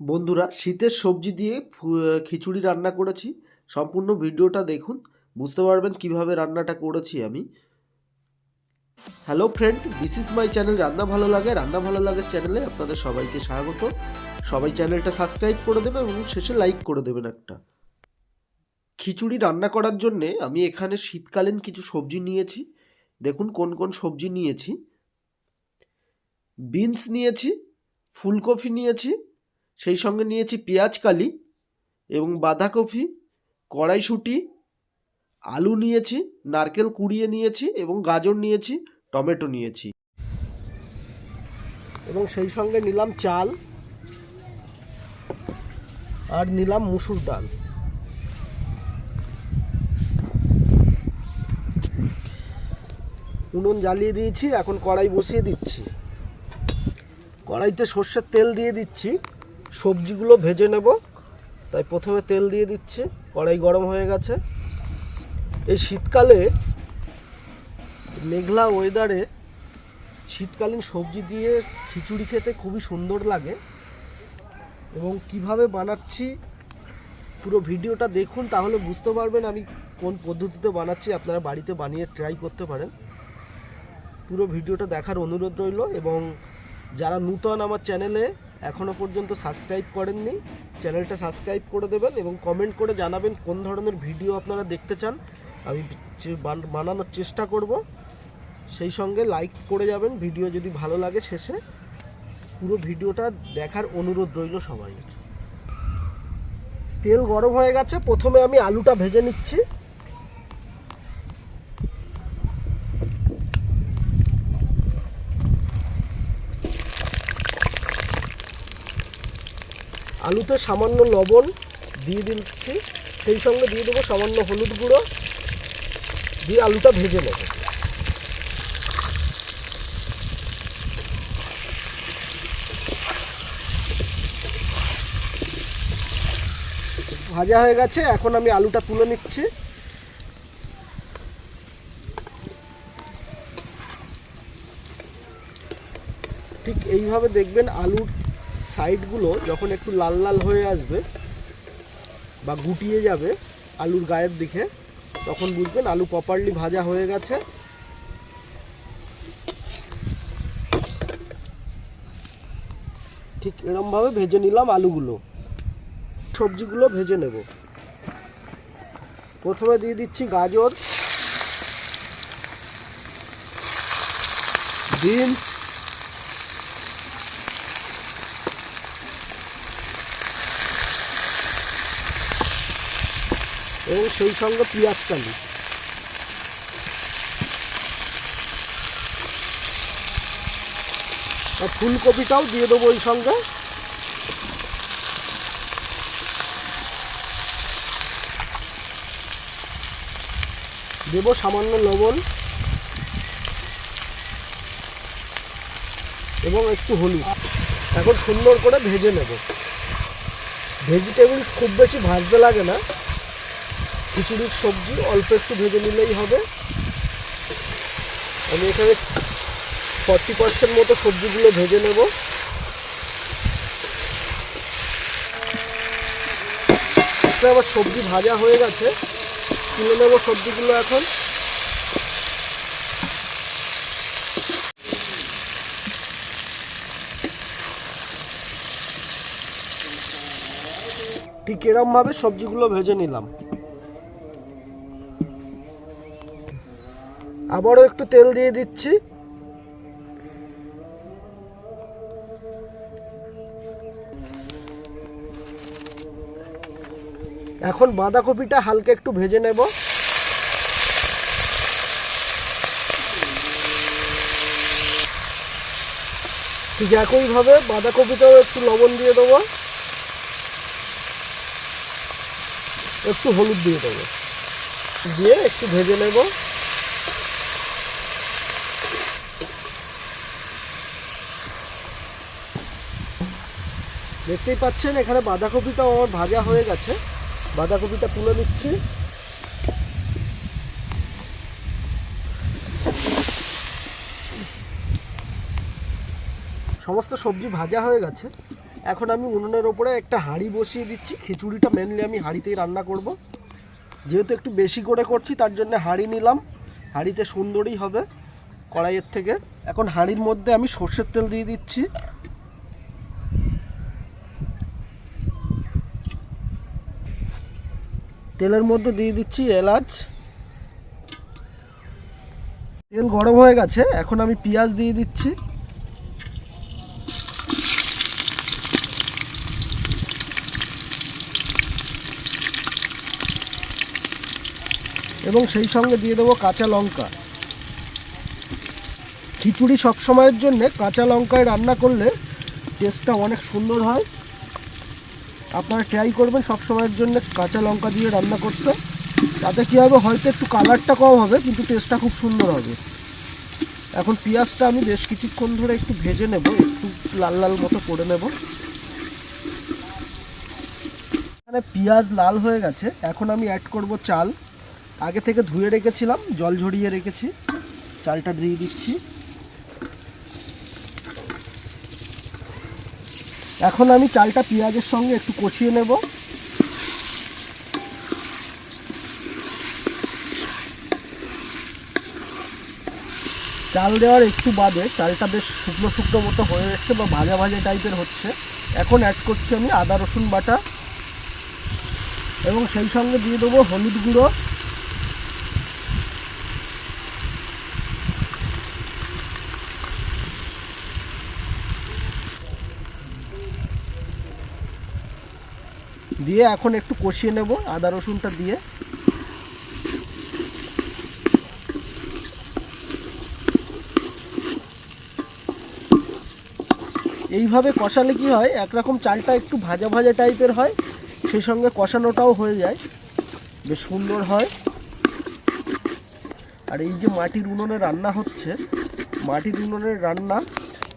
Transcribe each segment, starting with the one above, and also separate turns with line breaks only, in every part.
বন্ধুরা, শীতের সবজি দিয়ে খিচুড়ি রান্না করেছি। সম্পূর্ণ ভিডিওটা দেখুন, বুঝতে পারবেন কীভাবে রান্নাটা করেছি আমি। Hello friend this is my channel রান্না ভালো লাগে, রান্না ভালো লাগে চ্যানেলে আপনাদের সবাইকে স্বাগত। সবাই চ্যানেলটা সাবস্ক্রাইব করে দেবেন এবং শেষে লাইক করে দেবেন একটা। খিচুড়ি রান্না করার জন্যে আমি এখানে শীতকালীন কিছু সবজি নিয়েছি। দেখুন কোন কোন সবজি নিয়েছি। বিনস নিয়েছি, ফুলকপি নিয়েছি সেই সঙ্গে নিয়েছি পেঁয়াজ কালি এবং বাঁধাকপি, কড়াইশুঁটি, আলু নিয়েছি, নারকেল কুড়িয়ে নিয়েছি এবং গাজর নিয়েছি, টমেটো নিয়েছি। এবং সেই সঙ্গে নিলাম চাল আর নিলাম মুসুর ডাল। উনুন জ্বালিয়ে দিয়েছি, এখন কড়াই বসিয়ে দিচ্ছি। কড়াইতে সর্ষের তেল দিয়ে দিচ্ছি। সবজিগুলো ভেজে নেব। তাই প্রথমে তেল দিয়ে দিচ্ছি, কড়াই গরম হয়ে গেছে। এই শীতকালে মেঘলা ওয়েদারে শীতকালীন সবজি দিয়ে খিচুড়ি খেতে খুবই সুন্দর লাগে। এবং কীভাবে বানাচ্ছি পুরো ভিডিওটা দেখুন, তাহলে বুঝতে পারবেন আমি কোন পদ্ধতিতে বানাচ্ছি, আপনারা বাড়িতে বানিয়ে ট্রাই করতে পারেন। পুরো ভিডিওটা দেখার অনুরোধ রইল এবং যারা নূতন আমার চ্যানেলে এখনও পর্যন্ত সাবস্ক্রাইব করেননি চ্যানেলটা সাবস্ক্রাইব করে দেবেন এবং কমেন্ট করে জানাবেন কোন ধরনের ভিডিও আপনারা দেখতে চান। আমি বানানোর চেষ্টা করব, সেই সঙ্গে লাইক করে যাবেন ভিডিও যদি ভালো লাগে শেষে। পুরো ভিডিওটা দেখার অনুরোধ রইল সবাই তেল গরম হয়ে গেছে, প্রথমে আমি আলুটা ভেজে নিচ্ছি। আলুতে সামান্য লবণ দিয়ে দিচ্ছি। সেই সঙ্গে দিয়ে দেবো সামান্য হলুদ গুঁড়ো। দিয়ে আলুটা ভেজে নেব। ভাজা হয়ে গেছে, এখন আমি আলুটা তুলে নিচ্ছি। ঠিক এইভাবে দেখবেন আলুর সাইডগুলো যখন একটু লাল লাল হয়ে আসবে বা গুটিয়ে যাবে আলুর গায়ের দিকে, তখন বুঝবেন আলু প্রপারলি ভাজা হয়ে গেছে। ঠিক এরমভাবে ভেজে নিলাম আলুগুলো। সবজিগুলো ভেজে নেব। প্রথমে দিয়ে দিচ্ছি গাজর বিনস এবং সেই সঙ্গে পেঁয়াজ কালি। আর ফুলকপিটাও দিয়ে দেবো ওই সঙ্গে। দেবো সামান্য লবণ এবং একটু হলুদ। এখন সুন্দর করে ভেজে নেব। ভেজিটেবলস খুব বেশি ভাজতে লাগে না। খিচুড়ির সবজি অল্প একটু ভেজে নিলেই হবে। আমি এখানে ফর্টি পার্সেন্ট মতো সবজিগুলো ভেজে নেব। আমার সবজি ভাজা হয়ে গেছে। তুলে নেব সবজিগুলো এখন। ঠিক এরমভাবে সবজিগুলো ভেজে নিলাম। আবারও একটু তেল দিয়ে দিচ্ছি। এখন বাঁধাকপিটা হালকা একটু ভেজে নেব। ঠিক একইভাবে বাঁধাকপিটাও একটু লবণ দিয়ে দেবো। একটু হলুদ দিয়ে দেবো। দিয়ে একটু ভেজে নেব। দেখতেই পাচ্ছেন, এখানে বাঁধাকপিটাও আমার ভাজা হয়ে গেছে। বাঁধাকপিটা তুলে নিচ্ছি। সমস্ত সবজি ভাজা হয়ে গেছে। এখন আমি উনুনের ওপরে একটা হাঁড়ি বসিয়ে দিচ্ছি। খিচুড়িটা মেনলি আমি হাঁড়িতেই রান্না করব। যেহেতু একটু বেশি করে করছি, তার জন্য হাঁড়ি নিলাম। হাঁড়িতে সুন্দরই হবে কড়াইয়ের থেকে। এখন হাঁড়ির মধ্যে আমি সর্ষের তেল দিয়ে দিচ্ছি। তেলের মধ্যে দিয়ে দিচ্ছি এলাচ। তেল গরম হয়ে গেছে, এখন আমি পেঁয়াজ দিয়ে দিচ্ছি। এবং সেই সঙ্গে দিয়ে দেবো কাঁচা লঙ্কা। খিচুড়ি সবসময়ের জন্যে কাঁচা লঙ্কায় রান্না করলে টেস্টটা অনেক সুন্দর হয়। আপনারা ট্রাই করবেন সবসময়ের জন্য কাঁচা লঙ্কা দিয়ে রান্না করতে। তাতে কী হবে, হয়তো একটু কালারটা কম হবে, কিন্তু টেস্টটা খুব সুন্দর হবে। এখন পেঁয়াজটা আমি বেশ কিছুক্ষণ ধরে একটু ভেজে নেব, একটু লাল লাল মতো করে নেব। এখানে পেঁয়াজ লাল হয়ে গেছে, এখন আমি অ্যাড করব চাল। আগে থেকে ধুয়ে রেখেছিলাম, জল ঝরিয়ে রেখেছি। চালটা দিয়ে দিচ্ছি। এখন আমি চালটা পেঁয়াজের সঙ্গে একটু কষিয়ে নেব। চাল দেওয়ার একটু বাদে চালটা বেশ শুকনো শুকনো মতো হয়ে এসছে বা ভাজা ভাজা টাইপের হচ্ছে। এখন অ্যাড করছি আমি আদা রসুন বাটা এবং সেই সঙ্গে দিয়ে দেবো হলুদ গুঁড়ো। দিয়ে এখন একটু কষিয়ে নেব, আদা রসুনটা দিয়ে। এইভাবে কষালে কি হয়, একরকম চালটা একটু ভাজা ভাজা টাইপের হয়, সেই সঙ্গে কষানোটাও হয়ে যায়। বেশ সুন্দর হয়। আর এই যে মাটির উনুনে রান্না হচ্ছে, মাটির উনুনের রান্না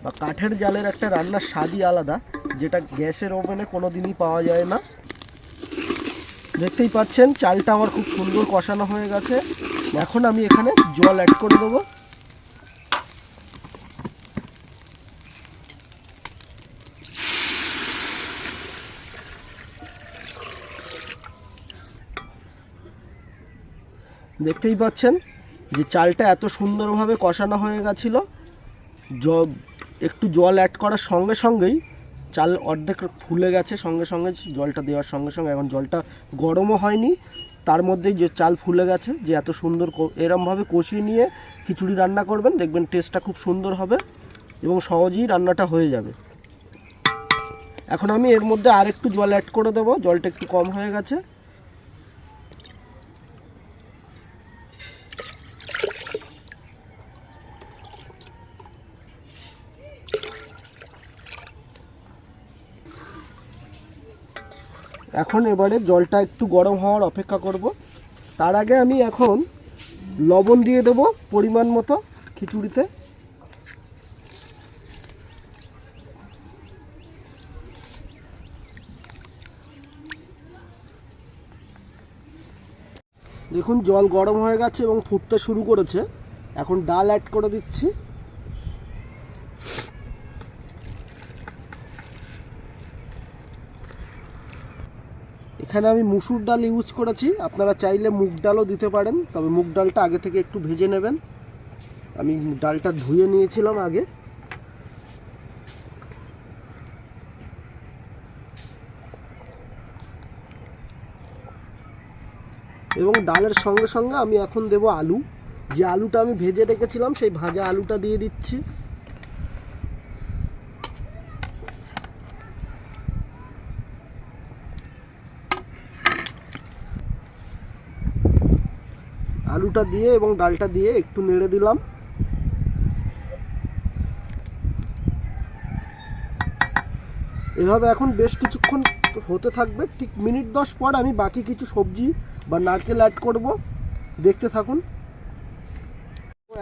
বা কাঠের জালের একটা রান্নার স্বাদই আলাদা, যেটা গ্যাসের ওভেনে কোনো দিনই পাওয়া যায় না। দেখতেই পাচ্ছেন, চালটা আমার খুব সুন্দর কষানো হয়ে গেছে। এখন আমি এখানে জল অ্যাড করে দেবো। দেখতেই পাচ্ছেন যে চালটা এত সুন্দরভাবে কষানো হয়ে গেছিল। একটু জল অ্যাড করার সঙ্গে সঙ্গেই চাল অর্ধেক ফুলে গেছে সঙ্গে সঙ্গে, জলটা দেওয়ার সঙ্গে সঙ্গে। এখন জলটা গরমও হয়নি, তার মধ্যেই যে চাল ফুলে গেছে, যে এত সুন্দর এরমভাবে কষিয়ে নিয়ে খিচুড়ি রান্না করবেন, দেখবেন টেস্টটা খুব সুন্দর হবে এবং সহজেই রান্নাটা হয়ে যাবে। এখন আমি এর মধ্যে আর একটু জল অ্যাড করে দেবো, জলটা একটু কম হয়ে গেছে। এখন এবারে জলটা একটু গরম হওয়ার অপেক্ষা করব। তার আগে আমি এখন লবণ দিয়ে দেবো পরিমাণ মতো খিচুড়িতে। দেখুন জল গরম হয়ে গেছে এবং ফুটতে শুরু করেছে। এখন ডাল অ্যাড করে দিচ্ছি। এখানে আমি মুসুর ডাল ইউজ করেছি। আপনারা চাইলে মুগ ডালও দিতে পারেন, তবে মুগ ডালটা আগে থেকে একটু ভেজে নেবেন। আমি ডালটা ধুয়ে নিয়েছিলাম আগে। এবং ডালের সঙ্গে সঙ্গে আমি এখন দেব আলু। যে আলুটা আমি ভেজে রেখেছিলাম, সেই ভাজা আলুটা দিয়ে দিচ্ছি। আলুটা দিয়ে এবং ডালটা দিয়ে একটু নেড়ে দিলাম। এভাবে এখন বেশ কিছুক্ষণ হতে থাকবে। ঠিক মিনিট দশ পর আমি বাকি কিছু সবজি বা নারকেল অ্যাড করব। দেখতে থাকুন।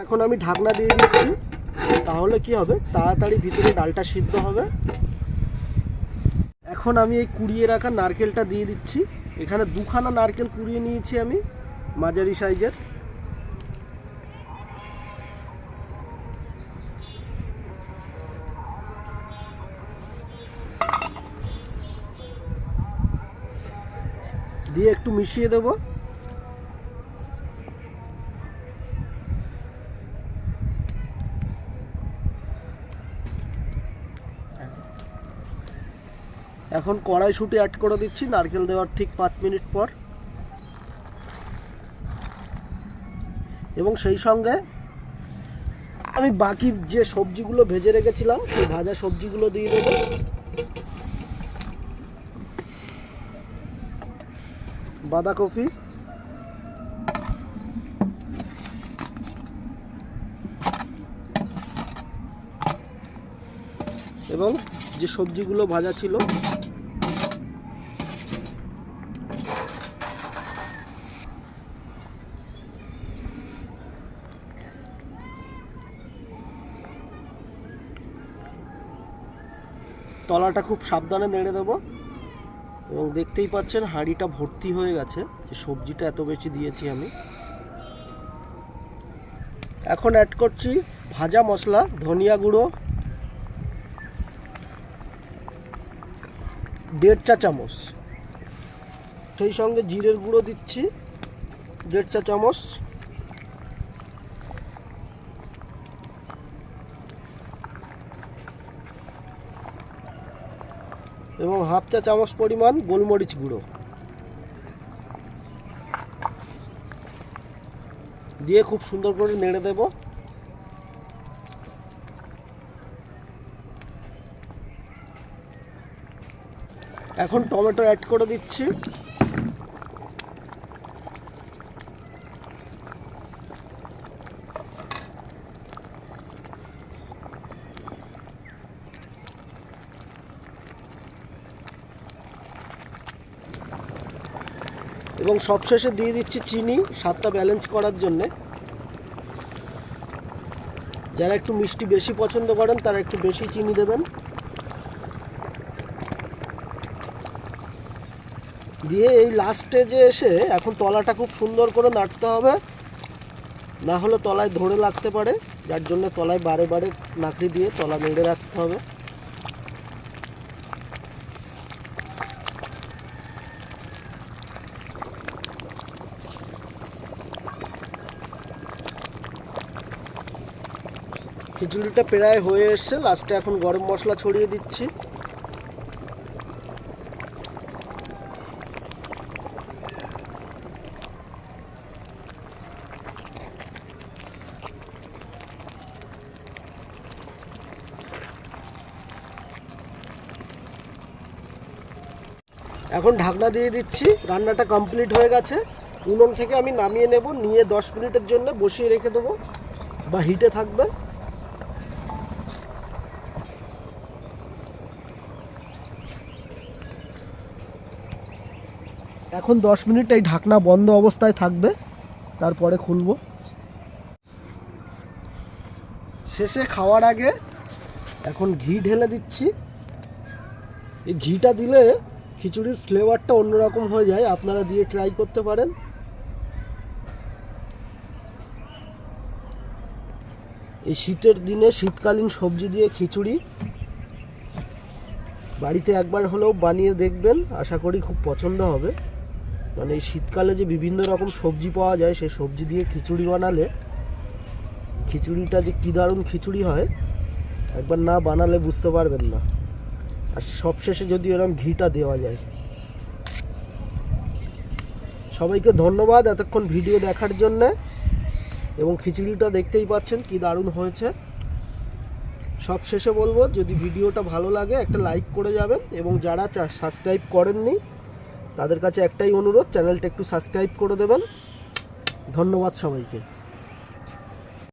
এখন আমি ঢাকনা দিয়ে দিচ্ছি। তাহলে কি হবে? তাড়াতাড়ি ভিতরে ডালটা সিদ্ধ হবে। এখন আমি এই কুড়িয়ে রাখা নারকেলটা দিয়ে দিচ্ছি। এখানে দুখানা নারকেল কুড়িয়ে নিয়েছি আমি, মাঝারি সাইজের। দিয়ে একটু মিশিয়ে দেব। এখন কড়াইশুঁটি অ্যাড করে দিচ্ছি, নারকেল দেওয়ার ঠিক পাঁচ মিনিট পর। এবং সেই সঙ্গে আমি বাকি যে সবজিগুলো ভেজে রেখেছিলাম, সেই ভাজা সবজিগুলো দিয়ে দেবো। বাঁধাকপি। এবং যে সবজিগুলো ভাজা ছিল। তলাটা খুব সাবধানে নেড়ে দেবো। এবং দেখতেই পাচ্ছেন হাঁড়িটা ভর্তি হয়ে গেছে, যে সবজিটা এত বেশি দিয়েছি আমি। এখন অ্যাড করছি ভাজা মশলা, ধনিয়া গুঁড়ো, দেড় চা চামচ। সেই সঙ্গে জিরের গুঁড়ো দিচ্ছি, দেড় চা চামচ। এবং হাফ চা চামচ পরিমাণ গোলমরিচ গুঁড়ো। দিয়ে খুব সুন্দর করে নেড়ে দেব। এখন টমেটো অ্যাড করে দিচ্ছি। সবশেষে দিয়ে দিচ্ছি চিনি, স্বাদটা ব্যালেন্স করার জন্যে। যারা একটু মিষ্টি বেশি পছন্দ করেন, তারা একটু বেশি চিনি দেবেন। দিয়ে এই লাস্টে যে এসে এখন তলাটা খুব সুন্দর করে নাড়তে হবে। না হলে তলায় ধরে লাগতে পারে, যার জন্য তলায় বারে বারে নাকড়ি দিয়ে তলা নেড়ে রাখতে হবে। খিচুড়িটা প্রায় হয়ে এসছে। লাস্টে এখন গরম মশলা ছড়িয়ে দিচ্ছি। এখন ঢাকনা দিয়ে দিচ্ছি। রান্নাটা কমপ্লিট হয়ে গেছে। উনুন থেকে আমি নামিয়ে নেব। নিয়ে দশ মিনিটের জন্য বসিয়ে রেখে দেবো। বা হিটে থাকবে। এখন দশ মিনিট এই ঢাকনা বন্ধ অবস্থায় থাকবে, তারপরে খুলবো। শেষে খাওয়ার আগে এখন ঘি ঢেলে দিচ্ছি। এই ঘিটা দিলে খিচুড়ির ফ্লেভারটা অন্যরকম হয়ে যায়, আপনারা দিয়ে ট্রাই করতে পারেন। এই শীতের দিনে শীতকালীন সবজি দিয়ে খিচুড়ি বাড়িতে একবার হলেও বানিয়ে দেখবেন, আশা করি খুব পছন্দ হবে। মানে এই শীতকালে যে বিভিন্ন রকম সবজি পাওয়া যায়, সেই সবজি দিয়ে খিচুড়ি বানালে, খিচুড়িটা যে কী দারুণ খিচুড়ি হয়, একবার না বানালে বুঝতে পারবেন না। আর সবশেষে যদি এরকম ঘিটা দেওয়া যায়। সবাইকে ধন্যবাদ এতক্ষণ ভিডিও দেখার জন্যে, এবং খিচুড়িটা দেখতেই পাচ্ছেন কি দারুণ হয়েছে। সব শেষে বলব, যদি ভিডিওটা ভালো লাগে, একটা লাইক করে যাবেন, এবং যারা সাবস্ক্রাইব করেননি তাদের কাছে একটাই অনুরোধ চ্যানেলটা একটু সাবস্ক্রাইব করে দেবেন। ধন্যবাদ সবাইকে।